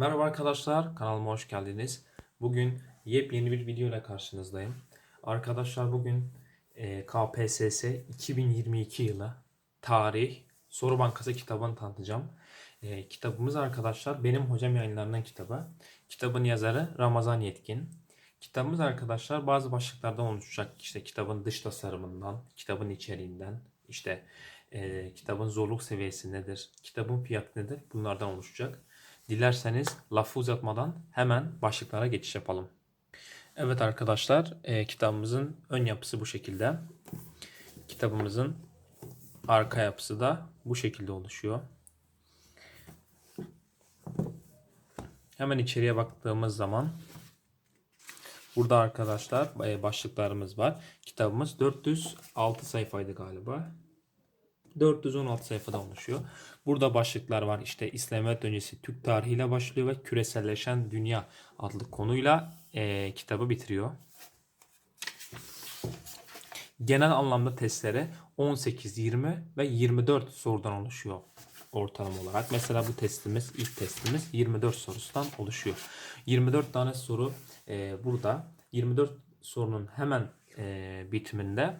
Merhaba arkadaşlar, kanalıma hoş geldiniz. Bugün yepyeni bir video ile karşınızdayım. Arkadaşlar bugün e, KPSS 2022 yılı tarih soru bankası kitabını tanıtacağım. E, kitabımız arkadaşlar benim hocam yayınlarının kitabı. Kitabın yazarı Ramazan Yetkin. Kitabımız arkadaşlar bazı başlıklardan oluşacak. İşte kitabın dış tasarımından, kitabın içeriğinden, işte e, kitabın zorluk seviyesi nedir, kitabın fiyatı nedir bunlardan oluşacak. Dilerseniz lafı uzatmadan hemen başlıklara geçiş yapalım. Evet arkadaşlar e, kitabımızın ön yapısı bu şekilde. Kitabımızın arka yapısı da bu şekilde oluşuyor. Hemen içeriye baktığımız zaman burada arkadaşlar e, başlıklarımız var. Kitabımız 406 sayfaydı galiba. 416 sayfada oluşuyor. Burada başlıklar var. İşte İslamiyet öncesi Türk tarihiyle başlıyor ve küreselleşen dünya adlı konuyla e, kitabı bitiriyor. Genel anlamda testlere 18, 20 ve 24 sorudan oluşuyor ortalama olarak. Mesela bu testimiz, ilk testimiz 24 sorusundan oluşuyor. 24 tane soru e, burada. 24 sorunun hemen e, bitiminde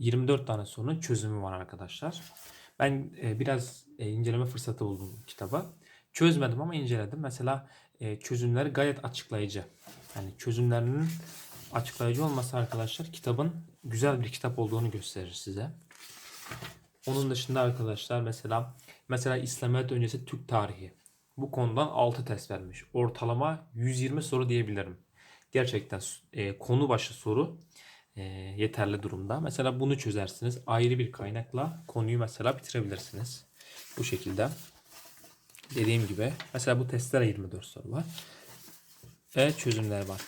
24 tane sorunun çözümü var arkadaşlar. Ben e, biraz e, inceleme fırsatı buldum kitaba. Çözmedim ama inceledim. Mesela e, çözümleri gayet açıklayıcı. Yani çözümlerinin açıklayıcı olması arkadaşlar kitabın güzel bir kitap olduğunu gösterir size. Onun dışında arkadaşlar mesela mesela İslamiyet öncesi Türk tarihi. Bu konudan 6 test vermiş. Ortalama 120 soru diyebilirim. Gerçekten e, konu başı soru e, yeterli durumda. Mesela bunu çözersiniz. Ayrı bir kaynakla konuyu mesela bitirebilirsiniz. Bu şekilde. Dediğim gibi. Mesela bu testlere 24 soru var. Ve çözümler var.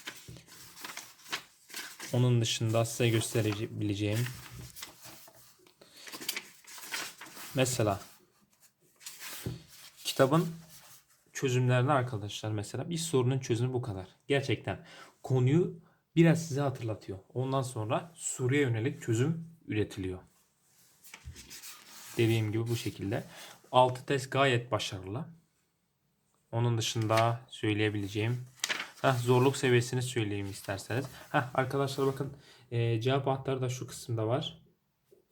Onun dışında size gösterebileceğim mesela kitabın çözümlerini arkadaşlar mesela bir sorunun çözümü bu kadar. Gerçekten konuyu biraz size hatırlatıyor. Ondan sonra soruya yönelik çözüm üretiliyor. Dediğim gibi bu şekilde. 6 test gayet başarılı. Onun dışında söyleyebileceğim Heh, zorluk seviyesini söyleyeyim isterseniz. Heh, arkadaşlar bakın e, cevap anahtarı da şu kısımda var.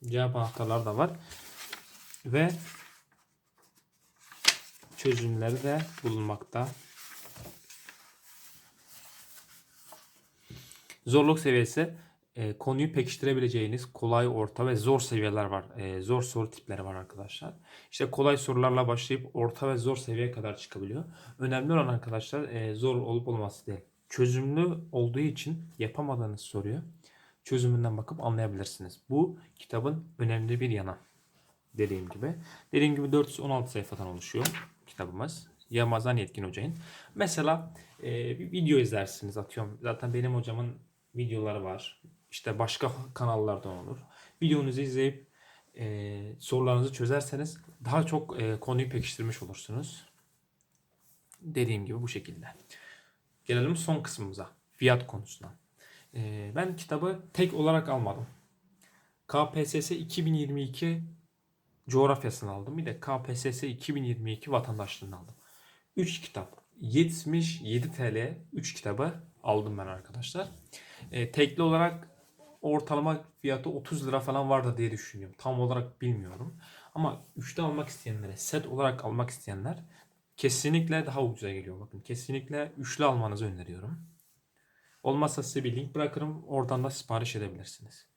Cevap anahtarları da var. Ve çözümleri de bulunmakta. Zorluk seviyesi e, konuyu pekiştirebileceğiniz kolay, orta ve zor seviyeler var. E, zor soru tipleri var arkadaşlar. İşte kolay sorularla başlayıp orta ve zor seviyeye kadar çıkabiliyor. Önemli olan arkadaşlar e, zor olup olması değil. Çözümlü olduğu için yapamadığınız soruyu çözümünden bakıp anlayabilirsiniz. Bu kitabın önemli bir yanı. Dediğim gibi. Dediğim gibi 416 sayfadan oluşuyor kitabımız. Yamazan Yetkin Hoca'nın. Mesela e, bir video izlersiniz atıyorum. Zaten benim hocamın videoları var. İşte başka kanallardan olur. Videonuzu izleyip e, sorularınızı çözerseniz daha çok e, konuyu pekiştirmiş olursunuz. Dediğim gibi bu şekilde. Gelelim son kısmımıza. Fiyat konusuna. E, ben kitabı tek olarak almadım. KPSS 2022 coğrafyasını aldım. Bir de KPSS 2022 vatandaşlığını aldım. 3 kitap. 77 TL 3 kitabı aldım ben arkadaşlar. E, tekli olarak ortalama fiyatı 30 lira falan vardı diye düşünüyorum. Tam olarak bilmiyorum. Ama 3'te almak isteyenlere, set olarak almak isteyenler kesinlikle daha ucuza geliyor. Bakın kesinlikle üçlü almanızı öneriyorum. Olmazsa size bir link bırakırım. Oradan da sipariş edebilirsiniz.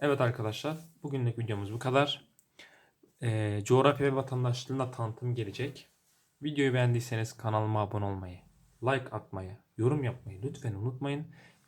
Evet arkadaşlar bugünlük videomuz bu kadar. E, coğrafya ve vatandaşlığında tanıtım gelecek. Videoyu beğendiyseniz kanalıma abone olmayı, like atmayı, yorum yapmayı lütfen unutmayın.